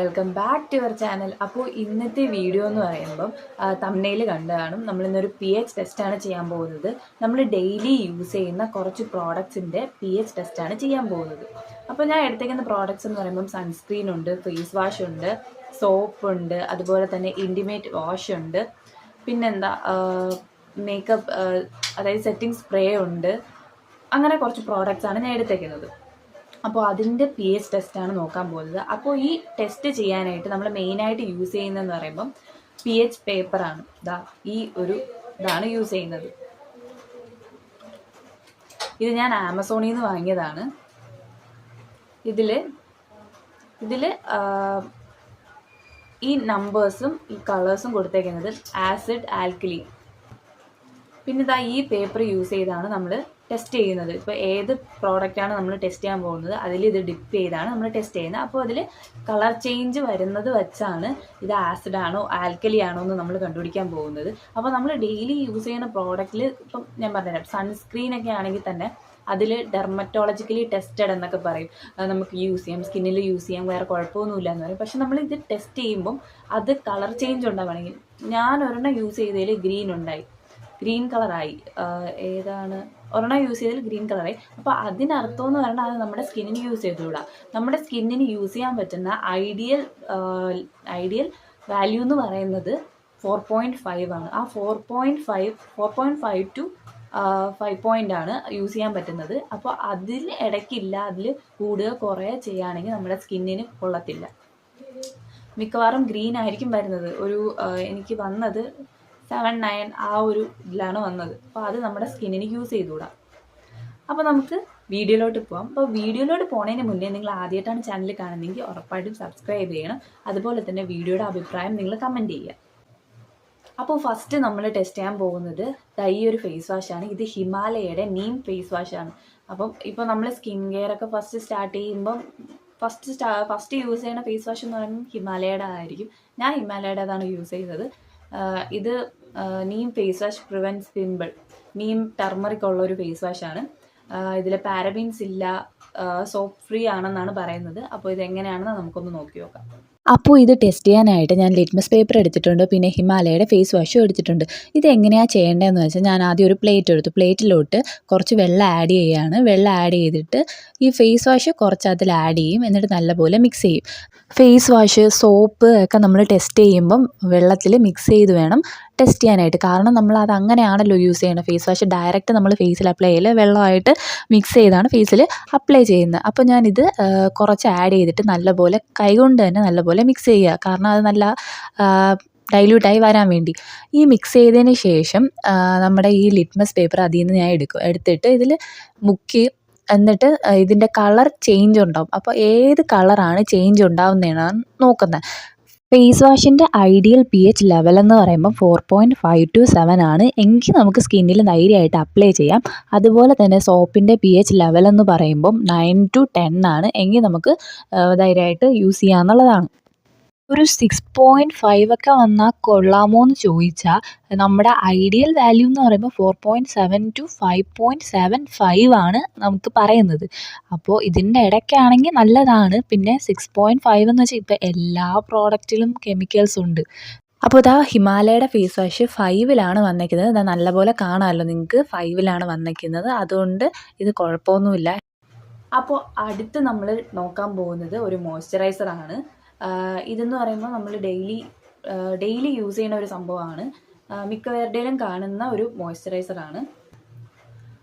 Welcome back to your channel. അപ്പോൾ ഇന്നത്തെ video എന്ന് പറയുമ്പം തമ്മനയിൽ കണ്ടു കാണും നമ്മളിന്നൊരു പി എച്ച് ടെസ്റ്റാണ് ചെയ്യാൻ പോകുന്നത്. നമ്മൾ ഡെയിലി യൂസ് ചെയ്യുന്ന കുറച്ച് പ്രോഡക്ട്സിന്റെ പി എച്ച് ടെസ്റ്റാണ് ചെയ്യാൻ പോകുന്നത്. അപ്പോൾ ഞാൻ എടുത്തേക്കുന്ന പ്രോഡക്ട്സ് എന്ന് പറയുമ്പം സൺസ്ക്രീൻ ഉണ്ട് ഫേസ് വാഷ് ഉണ്ട് സോപ്പ് ഉണ്ട് അതുപോലെ തന്നെ ഇന്റിമേറ്റ് വാഷ് ഉണ്ട്. പിന്നെന്താ മേക്കപ്പ് അതായത് സെറ്റിംഗ് സ്പ്രേ ഉണ്ട്. അങ്ങനെ കുറച്ച് പ്രോഡക്റ്റ്സാണ് ഞാൻ എടുത്തേക്കുന്നത്. അപ്പോൾ അതിന്റെ പി എച്ച് ടെസ്റ്റാണ് നോക്കാൻ പോകുന്നത് അപ്പോൾ ഈ ടെസ്റ്റ് ചെയ്യാനായിട്ട് നമ്മൾ മെയിനായിട്ട് യൂസ് ചെയ്യുന്നതെന്ന് പറയുമ്പം പി എച്ച് പേപ്പറാണ് ഇതാ ഈ ഒരു ഇതാണ് യൂസ് ചെയ്യുന്നത്. ഇത് ഞാൻ ആമസോണിൽ നിന്ന് വാങ്ങിയതാണ്. ഇതിൽ ഇതിൽ ഈ നമ്പേഴ്സും ഈ കളേഴ്സും കൊടുത്തേക്കുന്നത് ആസിഡ് ആൽക്കലി പിന്നെ ഇതാ ഈ പേപ്പർ യൂസ് ചെയ്താണ് നമ്മൾ ടെസ്റ്റ് ചെയ്യുന്നത്. ഇപ്പോൾ ഏത് പ്രോഡക്റ്റാണ് നമ്മൾ ടെസ്റ്റ് ചെയ്യാൻ പോകുന്നത് അതിൽ ഇത് ഡിപ്പ് ചെയ്താണ് നമ്മൾ ടെസ്റ്റ് ചെയ്യുന്നത്. അപ്പോൾ അതിൽ കളർ ചേഞ്ച് വരുന്നത് വെച്ചാണ് ഇത് ആസിഡ് ആണോ ആൽക്കലി ആണോ എന്ന് നമ്മൾ കണ്ടുപിടിക്കാൻ പോകുന്നത്. അപ്പോൾ നമ്മൾ ഡെയിലി യൂസ് ചെയ്യുന്ന പ്രോഡക്റ്റിൽ ഇപ്പം ഞാൻ പറഞ്ഞുതരാം. സൺസ്ക്രീൻ ഒക്കെ ആണെങ്കിൽ തന്നെ അതിൽ ഡെർമറ്റോളജിക്കലി ടെസ്റ്റഡ് എന്നൊക്കെ പറയും. നമുക്ക് യൂസ് ചെയ്യാം. സ്കിന്നിൽ യൂസ് ചെയ്യാം. വേറെ കുഴപ്പമൊന്നുമില്ല എന്ന് പറയും. പക്ഷെ നമ്മൾ ഇത് ടെസ്റ്റ് ചെയ്യുമ്പം അത് കളർ ചേഞ്ച് ഉണ്ടാവുകയാണെങ്കിൽ ഞാൻ ഒരെണ്ണം യൂസ് ചെയ്തതിൽ ഗ്രീൻ ഉണ്ടായി. ഗ്രീൻ കളറായി ഏതാണ്? ഒരെണ്ണം യൂസ് ചെയ്തതിൽ ഗ്രീൻ കളറേ അപ്പോൾ അതിനർത്ഥം എന്ന് പറഞ്ഞാൽ അത് നമ്മുടെ സ്കിന്നിന് യൂസ് ചെയ്തുകൂടാ. നമ്മുടെ സ്കിന്നിന് യൂസ് ചെയ്യാൻ പറ്റുന്ന ഐഡിയൽ ഐഡിയൽ വാല്യൂ എന്ന് പറയുന്നത് ഫോർ പോയിന്റ് ഫൈവ് ആണ്. ആ four point five four point five two five point ആണ് യൂസ് ചെയ്യാൻ പറ്റുന്നത്. അപ്പോൾ അതിൽ ഇടയ്ക്കില്ല അതിൽ കൂടുക കുറയുക ചെയ്യുകയാണെങ്കിൽ നമ്മുടെ സ്കിന്നിന് കൊള്ളത്തില്ല. മിക്കവാറും ഗ്രീൻ ആയിരിക്കും വരുന്നത്. ഒരു എനിക്ക് വന്നത് സെവൻ നയൻ ആ ഒരു ഇതിലാണ് വന്നത്. അപ്പോൾ അത് നമ്മുടെ സ്കിന്നിന് യൂസ് ചെയ്തുകൂടാ. അപ്പോൾ നമുക്ക് വീഡിയോയിലോട്ട് പോകാം അപ്പോൾ വീഡിയോയിലോട്ട് പോണതിന് മുന്നേ നിങ്ങൾ ആദ്യമായിട്ടാണ് ചാനൽ കാണുന്നതെങ്കിൽ ഉറപ്പായിട്ടും സബ്സ്ക്രൈബ് ചെയ്യണം. അതുപോലെ തന്നെ വീഡിയോയുടെ അഭിപ്രായം നിങ്ങൾ കമന്റ് ചെയ്യുക. അപ്പോൾ ഫസ്റ്റ് നമ്മൾ ടെസ്റ്റ് ചെയ്യാൻ പോകുന്നത് ഈ ഒരു ഫേസ് വാഷാണ് ഇത് ഹിമാലയയുടെ നീം ഫേസ് വാഷാണ് അപ്പം ഇപ്പോൾ നമ്മൾ സ്കിൻ കെയർ ഒക്കെ ഫസ്റ്റ് സ്റ്റാർട്ട് ചെയ്യുമ്പം ഫസ്റ്റ് സ്റ്റാ ഫസ്റ്റ് യൂസ് ചെയ്യുന്ന ഫേസ് വാഷ് എന്ന് പറയുമ്പോൾ ഹിമാലയയുടെ ആയിരിക്കും. ഞാൻ ഹിമാലയയുടേതാണ് യൂസ് ചെയ്തത്. ഇത് neem face wash prevents pimple neem turmeric ഉള്ള ഒരു ഫേസ് വാഷാണ് ഇതിൽ പാരബീൻസ് ഇല്ല സോപ്പ് ഫ്രീ ആണെന്നാണ് പറയുന്നത്. അപ്പോൾ ഇത് എങ്ങനെയാണെന്ന് നമുക്കൊന്ന് നോക്കി നോക്കാം. അപ്പോൾ ഇത് ടെസ്റ്റ് ചെയ്യാനായിട്ട് ഞാൻ ലിറ്റ്മസ് പേപ്പർ എടുത്തിട്ടുണ്ട് പിന്നെ ഹിമാലയയുടെ ഫേസ് വാഷും എടുത്തിട്ടുണ്ട്. ഇത് എങ്ങനെയാണ് ചെയ്യേണ്ടതെന്ന് വെച്ചാൽ ഞാൻ ആദ്യം ഒരു പ്ലേറ്റ് എടുത്തു. പ്ലേറ്റിലോട്ട് കുറച്ച് വെള്ളം ആഡ് ചെയ്യുകയാണ് വെള്ളം ആഡ് ചെയ്തിട്ട് ഈ ഫേസ് വാഷ് കുറച്ച് അതിൽ ആഡ് ചെയ്യും എന്നിട്ട് നല്ലപോലെ മിക്സ് ചെയ്യും. ഫേസ് വാഷ് സോപ്പ് ഒക്കെ നമ്മൾ ടെസ്റ്റ് ചെയ്യുമ്പം വെള്ളത്തിൽ മിക്സ് ചെയ്ത് വേണം. ടെസ്റ്റ് ചെയ്യാനായിട്ട്. കാരണം നമ്മൾ അത് അങ്ങനെയാണല്ലോ യൂസ് ചെയ്യുന്നത്. ഫേസ് വാഷ് ഡയറക്റ്റ് നമ്മൾ ഫേസിൽ അപ്ലൈ ചെയ്യില്ല വെള്ളമായിട്ട് മിക്സ് ചെയ്താണ് ഫേസിൽ അപ്ലൈ ചെയ്യുന്നത്. അപ്പോൾ ഞാനിത് കുറച്ച് ആഡ് ചെയ്തിട്ട് നല്ലപോലെ കൈകൊണ്ട് തന്നെ നല്ലപോലെ മിക്സ് ചെയ്യുക. കാരണം അത് നല്ല ഡൈല്യൂട്ടായി വരാൻ വേണ്ടി. ഈ മിക്സ് ചെയ്തതിന് ശേഷം നമ്മുടെ ഈ ലിറ്റ്മസ് പേപ്പർ അതിൽ നിന്ന് ഞാൻ എടുക്കും. എടുത്തിട്ട് ഇതിൽ മുക്കി എന്നിട്ട് ഇതിന്റെ കളർ ചേഞ്ച് ഉണ്ടാവും. അപ്പോൾ ഏത് കളറാണ് ചേഞ്ച് ഉണ്ടാവുന്നതാണ് നോക്കുന്നത്. ഫേസ് വാഷിന്റെ ഐഡിയൽ പി എച്ച് ലെവൽ എന്ന് പറയുമ്പോൾ four point five two seven ആണ്. എങ്കിൽ നമുക്ക് സ്കിന്നിൽ ധൈര്യമായിട്ട് അപ്ലൈ ചെയ്യാം. അതുപോലെ തന്നെ സോപ്പിന്റെ പി എച്ച് ലെവൽ എന്ന് പറയുമ്പം നയൻ ടു ടെൻ ആണ്. എങ്കിൽ നമുക്ക് ധൈര്യമായിട്ട് യൂസ് ചെയ്യാമെന്നുള്ളതാണ് ഒരു സിക്സ് പോയിന്റ് ഫൈവ് ഒക്കെ വന്നാൽ കൊള്ളാമോ എന്ന് ചോദിച്ചാൽ നമ്മുടെ ഐഡിയൽ വാല്യൂ എന്ന് പറയുമ്പോൾ four point seven two five point seven five ആണ് നമുക്ക് പറയുന്നത്. അപ്പോൾ ഇതിന്റെ ഇടയ്ക്കാണെങ്കിൽ നല്ലതാണ്. പിന്നെ സിക്സ് പോയിന്റ് ഫൈവ് എന്ന് വെച്ചാൽ ഇപ്പോൾ എല്ലാ പ്രോഡക്റ്റിലും കെമിക്കൽസ് ഉണ്ട്. അപ്പോൾ ഇതാ ഹിമാലയയുടെ ഫേസ് വാഷ് ഫൈവിലാണ് വന്നേക്കുന്നത്. ഇതാ നല്ലപോലെ കാണാമല്ലോ നിങ്ങൾക്ക് ഫൈവിലാണ് വന്നേക്കുന്നത്. അതുകൊണ്ട് ഇത് കുഴപ്പമൊന്നുമില്ല. അപ്പോൾ അടുത്ത് നമ്മൾ നോക്കാൻ പോകുന്നത് ഒരു മോയ്സ്ചറൈസറാണ് ഇതെന്ന് പറയുമ്പോൾ നമ്മൾ ഡെയിലി ഡെയിലി യൂസ് ചെയ്യുന്ന ഒരു സംഭവമാണ്. മിക്കവരുടെയിലും കാണുന്ന ഒരു മോയ്സ്ചറൈസറാണ്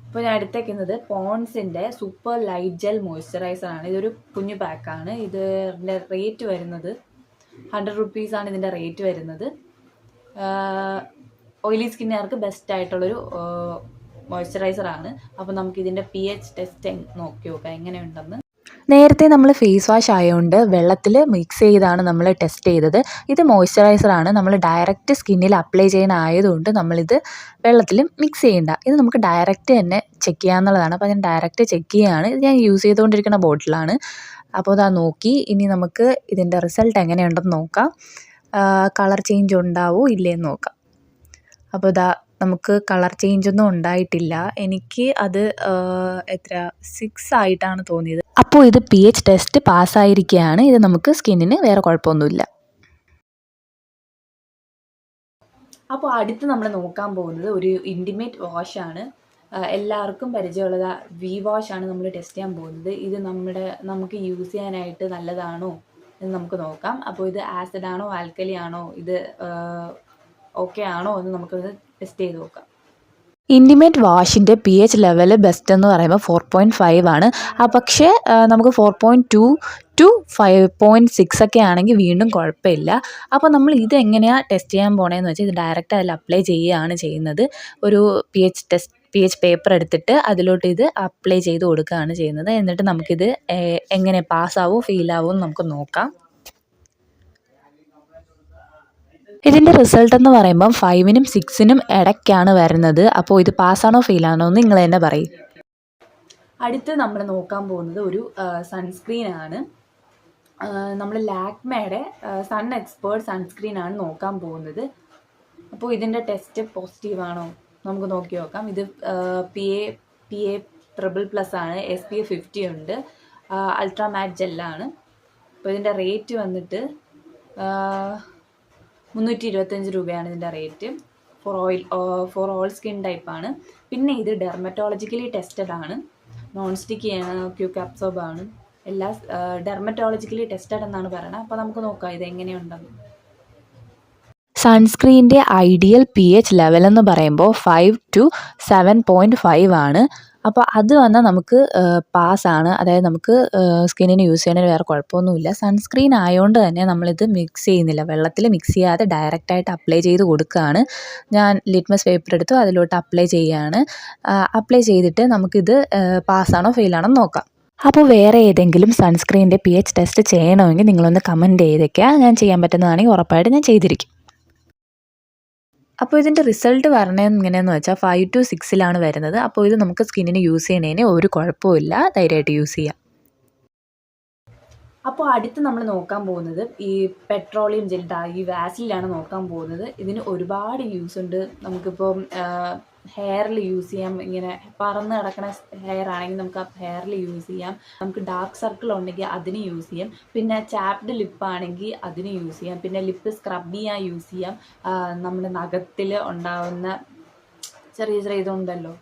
ഇപ്പോൾ ഞാൻ എടുത്തേക്കുന്നത് പോൺസിന്റെ സൂപ്പർ ലൈറ്റ് ജെൽ മോയ്സ്ചറൈസറാണ് ഇതൊരു കുഞ്ഞു പാക്കാണ് ഇതിന്റെ റേറ്റ് വരുന്നത് ഹൺഡ്രഡ് റുപ്പീസാണ് ഇതിന്റെ റേറ്റ് വരുന്നത്. ഓയിലി സ്കിന്നുകാർക്ക് ബെസ്റ്റ് ആയിട്ടുള്ളൊരു മോയ്സ്ചറൈസറാണ് അപ്പോൾ നമുക്ക് ഇതിന്റെ പി എച്ച് ടെസ്റ്റ് നോക്കി നോക്കാം. എങ്ങനെയുണ്ടെന്ന്. നേരത്തെ നമ്മൾ ഫേസ് വാഷ് ആയതുകൊണ്ട് വെള്ളത്തിൽ മിക്സ് ചെയ്താണ് നമ്മൾ ടെസ്റ്റ് ചെയ്തത്. ഇത് മോയ്സ്ചറൈസറാണ് നമ്മൾ ഡയറക്റ്റ് സ്കിന്നിൽ അപ്ലൈ ചെയ്യാൻ ആയതുകൊണ്ട് നമ്മളിത് വെള്ളത്തിൽ മിക്സ് ചെയ്യണ്ട. ഇത് നമുക്ക് ഡയറക്റ്റ് തന്നെ ചെക്ക് ചെയ്യാമെന്നുള്ളതാണ് അപ്പോൾ ഞാൻ ഡയറക്റ്റ് ചെക്ക് ചെയ്യുകയാണ് ഇത് ഞാൻ യൂസ് ചെയ്തുകൊണ്ടിരിക്കുന്ന ബോട്ടിലാണ് അപ്പോൾ ഇതാ നോക്കി. ഇനി നമുക്ക് ഇതിന്റെ റിസൾട്ട് എങ്ങനെയുണ്ടെന്ന് നോക്കാം. കളർ ചേഞ്ച് ഉണ്ടാവോ ഇല്ലേ എന്ന് നോക്കാം. അപ്പോൾ ഇതാ നമുക്ക് കളർ ചേഞ്ച് ഒന്നും ഉണ്ടായിട്ടില്ല. എനിക്ക് അത് എത്ര സിക്സ് ആയിട്ടാണ് തോന്നിയത്. അപ്പോൾ ഇത് പി എച്ച് ടെസ്റ്റ് പാസ്സായിരിക്കുകയാണ് ഇത് നമുക്ക് സ്കിന്നിന് വേറെ കുഴപ്പമൊന്നുമില്ല. അപ്പോൾ അടുത്ത് നമ്മൾ നോക്കാൻ പോകുന്നത് ഒരു ഇന്റിമേറ്റ് വാഷാണ് എല്ലാവർക്കും പരിചയമുള്ളത് വി വാഷാണ് നമ്മൾ ടെസ്റ്റ് ചെയ്യാൻ പോകുന്നത്. ഇത് നമ്മുടെ നമുക്ക് യൂസ് ചെയ്യാനായിട്ട് നല്ലതാണോ എന്ന് നമുക്ക് നോക്കാം. അപ്പോൾ ഇത് ആസിഡ് ആണോ ആൽക്കലി ആണോ ഇത് ഓക്കെ ആണോ എന്ന് നമുക്കൊന്ന് ടെസ്റ്റ് ചെയ്ത് നോക്കാം. ഇന്റിമേറ്റ് വാഷിന്റെ പി എച്ച് ലെവൽ ബെസ്റ്റ് എന്ന് പറയുമ്പോൾ ഫോർ പോയിന്റ് ഫൈവ് ആണ്. പക്ഷേ നമുക്ക് four point two two five point six ഒക്കെ ആണെങ്കിൽ വീണ്ടും കുഴപ്പമില്ല. അപ്പോൾ നമ്മൾ ഇത് എങ്ങനെയാണ് ടെസ്റ്റ് ചെയ്യാൻ പോണേന്ന് വെച്ചാൽ ഇത് ഡയറക്റ്റ് അതിൽ അപ്ലൈ ചെയ്യുകയാണ് ചെയ്യുന്നത്. ഒരു P H test P H paper എടുത്തിട്ട് അതിലോട്ട് ഇത് അപ്ലൈ ചെയ്ത് കൊടുക്കുകയാണ് ചെയ്യുന്നത്. എന്നിട്ട് നമുക്കിത് എങ്ങനെ പാസ്സാവോ ഫെയിലാവോ എന്ന് നമുക്ക് നോക്കാം. ഇതിന്റെ റിസൾട്ട് എന്ന് പറയുമ്പം ഫൈവിനും സിക്സിനും ഇടയ്ക്കാണ് വരുന്നത്. അപ്പോൾ ഇത് പാസ്സാണോ ഫെയിലാണോ എന്ന് നിങ്ങൾ തന്നെ പറയും. അടുത്ത് നമ്മൾ നോക്കാൻ പോകുന്നത് ഒരു സൺസ്ക്രീൻ ആണ്. നമ്മൾ ലാക്മയുടെ സൺ എക്സ്പേർട്ട് സൺസ്ക്രീൻ ആണ് നോക്കാൻ പോകുന്നത്. അപ്പോൾ ഇതിന്റെ ടെസ്റ്റ് പോസിറ്റീവ് ആണോ? നമുക്ക് നോക്കി നോക്കാം. ഇത് P A P A triple plus ആണ്. എസ് പി എ ഫിഫ്റ്റി ഉണ്ട്. അൾട്രാ മാറ്റ് ജെല്ലാണ് അപ്പോൾ ഇതിന്റെ റേറ്റ് വന്നിട്ട് മുന്നൂറ്റി ഇരുപത്തഞ്ച് രൂപയാണ് ഇതിന്റെ rate. For oil for all skin ടൈപ്പാണ് പിന്നെ ഇത് ഡെർമറ്റോളജിക്കലി ടെസ്റ്റഡ് ആണ്. നോൺ സ്റ്റിക്ക് ക്യൂക്ക് അബ്സോർബ് ആണ്. എല്ലാ ഡെർമറ്റോളജിക്കലി ടെസ്റ്റഡ് എന്നാണ് പറയുന്നത് അപ്പോൾ നമുക്ക് നോക്കാം ഇത് എങ്ങനെയുണ്ടെന്ന്. സൺസ്ക്രീന്റെ ഐഡിയൽ പി എച്ച് ലെവൽ എന്ന് പറയുമ്പോൾ five two seven point five ആണ്. അപ്പോൾ അത് വന്നാൽ നമുക്ക് പാസ്സാണ്. അതായത് നമുക്ക് സ്കിന്നിന് യൂസ് ചെയ്യണതിന് വേറെ കുഴപ്പമൊന്നുമില്ല. സൺസ്ക്രീൻ ആയതുകൊണ്ട് തന്നെ നമ്മളിത് മിക്സ് ചെയ്യുന്നില്ല. വെള്ളത്തിൽ മിക്സ് ചെയ്യാതെ ഡയറക്റ്റായിട്ട് അപ്ലൈ ചെയ്ത് കൊടുക്കുകയാണ് ഞാൻ ലിറ്റ്മസ് പേപ്പർ എടുത്തു അതിലോട്ട് അപ്ലൈ ചെയ്യുകയാണ് അപ്ലൈ ചെയ്തിട്ട് നമുക്കിത് പാസ്സാണോ ഫെയിലാണോ നോക്കാം. അപ്പോൾ വേറെ ഏതെങ്കിലും സൺസ്ക്രീനിന്റെ പി എച്ച് ടെസ്റ്റ് ചെയ്യണമെങ്കിൽ നിങ്ങളൊന്ന് കമന്റ് ചെയ്തേക്കുക ഞാൻ ചെയ്യാൻ പറ്റുന്നതാണെങ്കിൽ ഉറപ്പായിട്ട് ഞാൻ ചെയ്തിരിക്കും. അപ്പോൾ ഇതിന്റെ റിസൾട്ട് പറഞ്ഞത് എങ്ങനെയാണെന്ന് വെച്ചാൽ ഫൈവ് ടു സിക്സിലാണ് വരുന്നത്. അപ്പോൾ ഇത് നമുക്ക് സ്കിന്നിന് യൂസ് ചെയ്യണതിന് ഒരു കുഴപ്പമില്ല ധൈര്യമായിട്ട് യൂസ് ചെയ്യാം. അപ്പോൾ അടുത്ത് നമ്മൾ നോക്കാൻ പോകുന്നത് ഈ പെട്രോളിയം ജെൽ ഈ വാസിലാണ് നോക്കാൻ പോകുന്നത്. ഇതിന് ഒരുപാട് യൂസ് ഉണ്ട്. നമുക്കിപ്പോൾ ഹെയറിൽ യൂസ് ചെയ്യാം. ഇങ്ങനെ പറന്ന് കിടക്കുന്ന ഹെയർ ആണെങ്കിൽ നമുക്ക് ആ ഹെയറിൽ യൂസ് ചെയ്യാം. നമുക്ക് ഡാർക്ക് സർക്കിൾ ഉണ്ടെങ്കിൽ അതിന് യൂസ് ചെയ്യാം. പിന്നെ ചാപ്ഡ് ലിപ്പ് ആണെങ്കിൽ അതിന് യൂസ് ചെയ്യാം. പിന്നെ ലിപ്പ് സ്ക്രബ് ചെയ്യാൻ യൂസ് ചെയ്യാം. നമ്മുടെ നഖത്തിൽ ഉണ്ടാവുന്ന ചെറിയ ചെറിയ ഇതുണ്ടല്ലോ.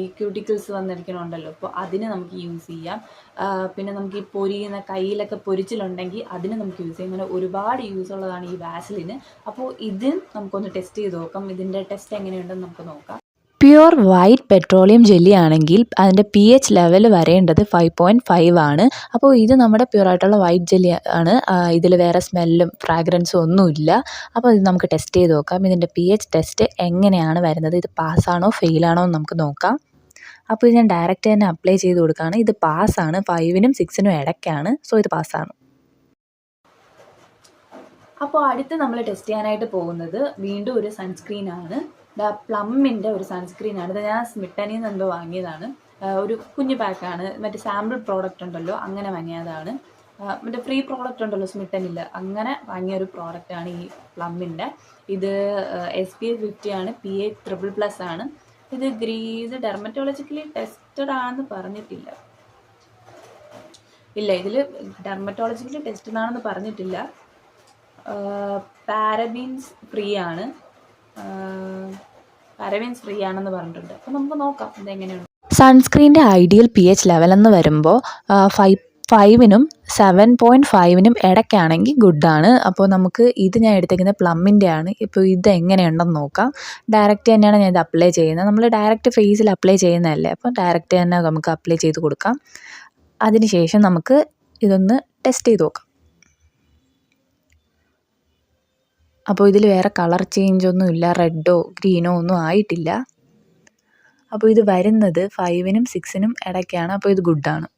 ഈ ക്യൂട്ടിക്കിൾസ് വന്നിരിക്കണുണ്ടല്ലോ. അപ്പോൾ അതിന് നമുക്ക് യൂസ് ചെയ്യാം. പിന്നെ നമുക്ക് ഈ പൊരിയുന്ന കയ്യിലൊക്കെ പൊരിച്ചിലുണ്ടെങ്കിൽ അതിന് നമുക്ക് യൂസ് ചെയ്യാം. അങ്ങനെ ഒരുപാട് യൂസ് ഉള്ളതാണ് ഈ വാസലിന് അപ്പോൾ ഇത് നമുക്കൊന്ന് ടെസ്റ്റ് ചെയ്ത് നോക്കാം. ഇതിന്റെ ടെസ്റ്റ് എങ്ങനെയുണ്ടെന്ന് നമുക്ക് നോക്കാം. പ്യുവർ വൈറ്റ് പെട്രോളിയം ജെല്ലി ആണെങ്കിൽ അതിന്റെ പി എച്ച് ലെവൽ വരേണ്ടത് ഫൈവ് പോയിന്റ് ഫൈവ് ആണ്. അപ്പോൾ ഇത് നമ്മുടെ പ്യുവർ ആയിട്ടുള്ള വൈറ്റ് ജെല്ലി ആണ്. ഇതിൽ വേറെ സ്മെല്ലും ഫ്രാഗ്രൻസും ഒന്നുമില്ല. അപ്പോൾ ഇത് നമുക്ക് ടെസ്റ്റ് ചെയ്ത് നോക്കാം. ഇതിന്റെ പി എച്ച് ടെസ്റ്റ് എങ്ങനെയാണ് വരുന്നത്? ഇത് പാസ്സാണോ ഫെയിലാണോ എന്ന് നമുക്ക് നോക്കാം. അപ്പോൾ ഇത് ഞാൻ ഡയറക്റ്റ് തന്നെ അപ്ലൈ ചെയ്ത് കൊടുക്കുകയാണ്. ഇത് പാസ്സാണ്. ഫൈവിനും സിക്സിനും ഇടയ്ക്കാണ്. സോ ഇത് പാസ്സാണ്. അപ്പോൾ അടുത്ത് നമ്മൾ ടെസ്റ്റ് ചെയ്യാനായിട്ട് പോകുന്നത് വീണ്ടും ഒരു സൺസ്ക്രീൻ ആണ്. ദ പ്ലമ്മിന്റെ ഒരു സൺസ്ക്രീൻ ആണ് ഇത് ഞാൻ സ്മിട്ടനിൽ നിന്ന് എന്തോ വാങ്ങിയതാണ്. ഒരു കുഞ്ഞു പാക്കാണ്. മറ്റേ സാമ്പിൾ പ്രോഡക്റ്റ് ഉണ്ടല്ലോ അങ്ങനെ വാങ്ങിയതാണ്. മറ്റേ ഫ്രീ പ്രോഡക്റ്റ് ഉണ്ടല്ലോ സ്മിട്ടനിൽ അങ്ങനെ വാങ്ങിയ ഒരു പ്രോഡക്റ്റാണ് ഈ പ്ലമ്മിന്റെ ഇത് എസ് പി എ ഫിഫ്റ്റി ആണ് പി എ ട്രിപ്പിൾ പ്ലസ് ആണ്. ഇത് ഗ്രീസ് ഡെർമറ്റോളജിക്കലി ടെസ്റ്റഡ് ആണെന്ന് പറഞ്ഞിട്ടില്ല. ഇല്ല ഇതിൽ ഡെർമറ്റോളജിക്കലി ടെസ്റ്റഡ് ആണെന്ന് പറഞ്ഞിട്ടില്ല. പാരബീൻസ് ഫ്രീ ആണ്. പാരബീൻസ് ഫ്രീ ആണെന്ന് പറഞ്ഞിട്ടുണ്ട്. അപ്പോൾ നമുക്ക് നോക്കാം ഇതെങ്ങനെയുണ്ട്. സൺസ്ക്രീന്റെ ഐഡിയൽ പി എച്ച് ലെവൽ എന്ന് വരുമ്പോൾ ഫൈവ് ഫൈവിനും സെവൻ പോയിന്റ് ഫൈവിനും ഇടയ്ക്കാണെങ്കിൽ ഗുഡാണ്. അപ്പോൾ നമുക്ക് ഇത് ഞാൻ എടുത്തേക്കുന്നത് പ്ലമ്മിന്റെ ആണ് ഇപ്പോൾ ഇത് എങ്ങനെയുണ്ടെന്ന് നോക്കാം. ഡയറക്റ്റ് തന്നെയാണ് ഞാൻ ഇത് അപ്ലൈ ചെയ്യുന്നത്. നമ്മൾ ഡയറക്റ്റ് ഫേസിൽ അപ്ലൈ ചെയ്യുന്നതല്ലേ. അപ്പോൾ ഡയറക്റ്റ് തന്നെ നമുക്ക് അപ്ലൈ ചെയ്ത് കൊടുക്കാം. അതിനുശേഷം നമുക്ക് ഇതൊന്ന് ടെസ്റ്റ് ചെയ്ത് നോക്കാം. അപ്പോൾ ഇതിൽ വേറെ കളർ ചേഞ്ച് ഒന്നും ഇല്ല. റെഡോ ഗ്രീനോ ഒന്നും ആയിട്ടില്ല. അപ്പോൾ ഇത് വരുന്നത് ഫൈവിനും സിക്സിനും ഇടയ്ക്കാണ്. അപ്പോൾ ഇത് ഗുഡാണ്.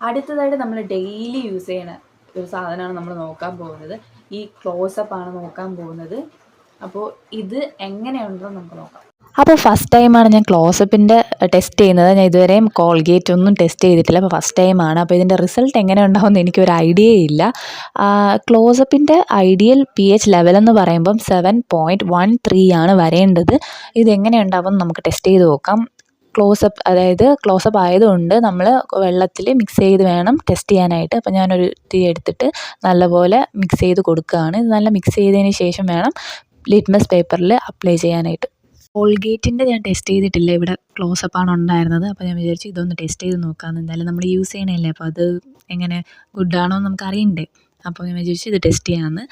അടുത്തതായിട്ട് നമ്മൾ ഡെയിലി യൂസ് ചെയ്യണ ഒരു സാധനമാണ് നമ്മൾ നോക്കാൻ പോകുന്നത്. ഈ ക്ലോസപ്പ് ആണ് നോക്കാൻ പോകുന്നത്. അപ്പോൾ ഇത് എങ്ങനെയുണ്ടെന്ന് നമുക്ക് നോക്കാം. അപ്പോൾ ഫസ്റ്റ് ടൈമാണ് ഞാൻ ക്ലോസപ്പിന്റെ ടെസ്റ്റ് ചെയ്യുന്നത്. ഞാൻ ഇതുവരെയും കോൾഗേറ്റ് ഒന്നും ടെസ്റ്റ് ചെയ്തിട്ടില്ല. അപ്പോൾ ഫസ്റ്റ് ടൈമാണ് അപ്പോൾ ഇതിന്റെ റിസൾട്ട് എങ്ങനെ ഉണ്ടാവും ഉണ്ടാവുമെന്ന് എനിക്കൊരു ഐഡിയ ഇല്ല. ക്ലോസപ്പിന്റെ ഐഡിയൽ പി എച്ച് ലെവൽ എന്ന് പറയുമ്പം സെവൻ പോയിന്റ് വൺ ത്രീ ആണ് വരേണ്ടത്. ഇതെങ്ങനെ ഉണ്ടാവും നമുക്ക് ടെസ്റ്റ് ചെയ്ത് നോക്കാം. ക്ലോസപ്പ് അതായത് ക്ലോസപ്പ് ആയതുകൊണ്ട് നമ്മൾ വെള്ളത്തിൽ മിക്സ് ചെയ്ത് വേണം ടെസ്റ്റ് ചെയ്യാനായിട്ട്. അപ്പോൾ ഞാനൊരു തീ എടുത്തിട്ട് നല്ലപോലെ മിക്സ് ചെയ്ത് കൊടുക്കുകയാണ്. ഇത് നല്ല മിക്സ് ചെയ്തതിന് ശേഷം വേണം ലിറ്റ്മസ് പേപ്പറിൽ അപ്ലൈ ചെയ്യാനായിട്ട്. കോൾഗേറ്റിന്റെ ഞാൻ ടെസ്റ്റ് ചെയ്തിട്ടില്ല. ഇവിടെ ക്ലോസപ്പാണ് ഉണ്ടായിരുന്നത്. അപ്പോൾ ഞാൻ വിചാരിച്ചു ഇതൊന്ന് ടെസ്റ്റ് ചെയ്ത് നോക്കാമെന്ന് എന്തായാലും നമ്മൾ യൂസ് ചെയ്യണമല്ലേ അപ്പോൾ അത് എങ്ങനെ ഗുഡാണോ എന്ന് നമുക്ക് അറിയണ്ടേ അപ്പോൾ ഞാൻ വിചാരിച്ചു ഇത് ടെസ്റ്റ് ചെയ്യാമെന്ന്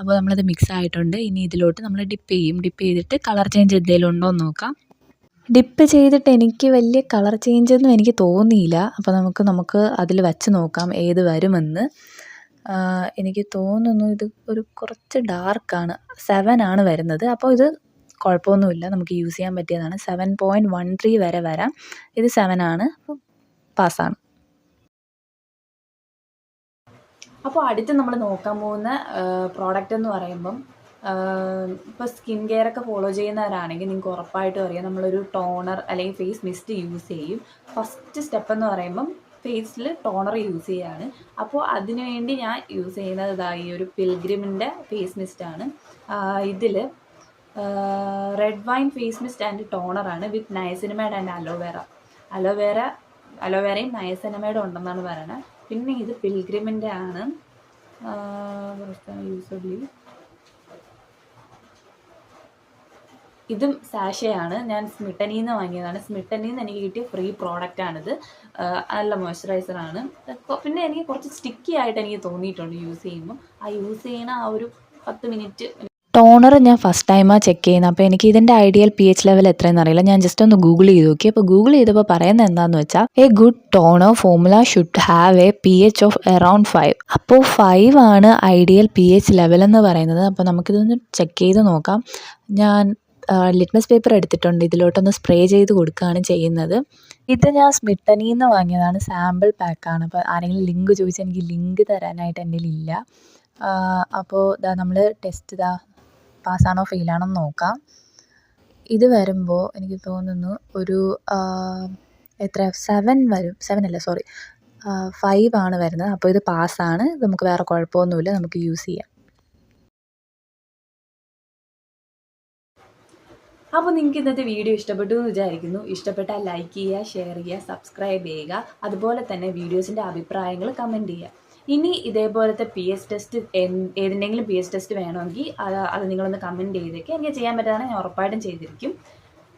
അപ്പോൾ നമ്മളത് മിക്സ് ആയിട്ടുണ്ട്. ഇനി ഇതിലോട്ട് നമ്മൾ ഡിപ്പ് ചെയ്യും. ഡിപ്പ് ചെയ്തിട്ട് കളർ ചേഞ്ച് എന്തെങ്കിലും ഉണ്ടോ എന്ന് നോക്കാം. ഡിപ്പ് ചെയ്തിട്ട് എനിക്ക് വലിയ കളർ ചേഞ്ച് ഒന്നും എനിക്ക് തോന്നിയില്ല. അപ്പോൾ നമുക്ക് നമുക്ക് അതിൽ വെച്ച് നോക്കാം ഏത് വരുമെന്ന്. എനിക്ക് തോന്നുന്നു ഇത് ഒരു കുറച്ച് ഡാർക്കാണ് സെവൻ ആണ് വരുന്നത്. അപ്പോൾ ഇത് കുഴപ്പമൊന്നുമില്ല. നമുക്ക് യൂസ് ചെയ്യാൻ പറ്റിയതാണ്. സെവൻ പോയിന്റ് വൺ ത്രീ വരെ വരാം. ഇത് സെവൻ ആണ്. പാസ്സാണ്. അപ്പോൾ അടുത്ത് നമ്മൾ നോക്കാൻ പോകുന്ന പ്രോഡക്റ്റ് എന്ന് പറയുമ്പം ഇപ്പോൾ സ്കിൻ കെയർ ഒക്കെ ഫോളോ ചെയ്യുന്നവരാണെങ്കിൽ നിങ്ങൾക്ക് ഉറപ്പായിട്ടും അറിയാം. നമ്മളൊരു ടോണർ അല്ലെങ്കിൽ ഫേസ് മിസ്റ്റ് യൂസ് ചെയ്യും. ഫസ്റ്റ് സ്റ്റെപ്പ് എന്ന് പറയുമ്പം ഫേസിൽ ടോണർ യൂസ് ചെയ്യാണ്. അപ്പോൾ അതിനുവേണ്ടി ഞാൻ യൂസ് ചെയ്യുന്നത് ഇതാ ഈ ഒരു പിൽഗ്രിമിന്റെ ഫേസ് മിസ്റ്റാണ് ഇതിൽ red wine face mist and ടോണറാണ് with niacinamide and aloe vera aloe vera അലോവേറയും നയസിനമേഡും ഉണ്ടെന്നാണ് പറയുന്നത്. പിന്നെ ഇത് പിൽഗ്രിമിന്റെ ആണ്. ഇതും സാഷയാണ് ഞാൻ സ്മിട്ടനിൽ നിന്ന് വാങ്ങിയതാണ്. സ്മിട്ടനിൽ നിന്ന് എനിക്ക് കിട്ടിയ ഫ്രീ പ്രോഡക്റ്റ് ആണിത്. നല്ല കൊ- പിന്നെ എനിക്ക് കുറച്ച് സ്റ്റിക്കി ആയിട്ട് എനിക്ക് തോന്നിയിട്ടുണ്ട് യൂസ് ചെയ്യുമ്പോൾ. ആ യൂസ് ചെയ്യുന്ന ആ ഒരു പത്ത് മിനിറ്റ് ടോണർ ഞാൻ ഫസ്റ്റ് ടൈമാണ് ചെക്ക് ചെയ്യുന്നത്. അപ്പോൾ എനിക്ക് ഇതിന്റെ ഐഡിയൽ പി എച്ച് ലെവൽ എത്രയെന്ന് അറിയില്ല. ഞാൻ ജസ്റ്റ് ഒന്ന് ഗൂഗിൾ ചെയ്ത് നോക്കി. അപ്പോൾ ഗൂഗിൾ ചെയ്തപ്പോൾ പറയുന്നത് എന്താണെന്ന് വെച്ചാൽ a good toner formula should have a P H of around five അപ്പോൾ ഫൈവ് ആണ് ഐഡിയൽ പി എച്ച് ലെവൽ എന്ന് പറയുന്നത്. അപ്പോൾ നമുക്കിതൊന്ന് ചെക്ക് ചെയ്ത് നോക്കാം. ഞാൻ ലിറ്റ്മസ് പേപ്പർ എടുത്തിട്ടുണ്ട്. ഇതിലോട്ടൊന്ന് സ്പ്രേ ചെയ്ത് കൊടുക്കുകയാണ് ചെയ്യുന്നത്. ഇത് ഞാൻ സ്മിട്ടനിൽ നിന്ന് വാങ്ങിയതാണ് സാമ്പിൾ പാക്കാണ് അപ്പോൾ ആരെങ്കിലും ലിങ്ക് ചോദിച്ചാൽ എനിക്ക് ലിങ്ക് തരാനായിട്ട് എന്റെ ഇല്ല. അപ്പോൾ ഇതാ നമ്മൾ ടെസ്റ്റ് ഇതാ പാസ്സാണോ ഫെയിലാണോ എന്ന് നോക്കാം. ഇത് വരുമ്പോൾ എനിക്ക് തോന്നുന്നു ഒരു എത്ര? സെവൻ വരും. സെവൻ അല്ല സോറി. ഫൈവ് ആണ് വരുന്നത്. അപ്പോൾ ഇത് പാസ്സാണ്. നമുക്ക് വേറെ കുഴപ്പമൊന്നുമില്ല. നമുക്ക് യൂസ് ചെയ്യാം. അപ്പോൾ നിങ്ങൾക്ക് ഇന്നത്തെ വീഡിയോ ഇഷ്ടപ്പെട്ടു എന്ന് വിചാരിക്കുന്നു. ഇഷ്ടപ്പെട്ടാൽ ലൈക്ക് ചെയ്യുക ഷെയർ ചെയ്യുക സബ്സ്ക്രൈബ് ചെയ്യുക. അതുപോലെ തന്നെ വീഡിയോസിന്റെ അഭിപ്രായങ്ങൾ കമന്റ് ചെയ്യുക. ഇനി ഇതേപോലത്തെ പി എസ് ടെസ്റ്റ് ഏതിന്റെങ്കിലും പി എസ് ടെസ്റ്റ് വേണമെങ്കിൽ അത് അത് നിങ്ങളൊന്ന് കമന്റ് ചെയ്തേക്ക്. എനിക്ക് ചെയ്യാൻ പറ്റാതെ ഞാൻ ഉറപ്പായിട്ടും ചെയ്തിരിക്കും.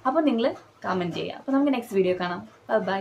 അപ്പോൾ നിങ്ങൾ കമന്റ് ചെയ്യുക. അപ്പോൾ നമുക്ക് നെക്സ്റ്റ് വീഡിയോ കാണാം. ബൈ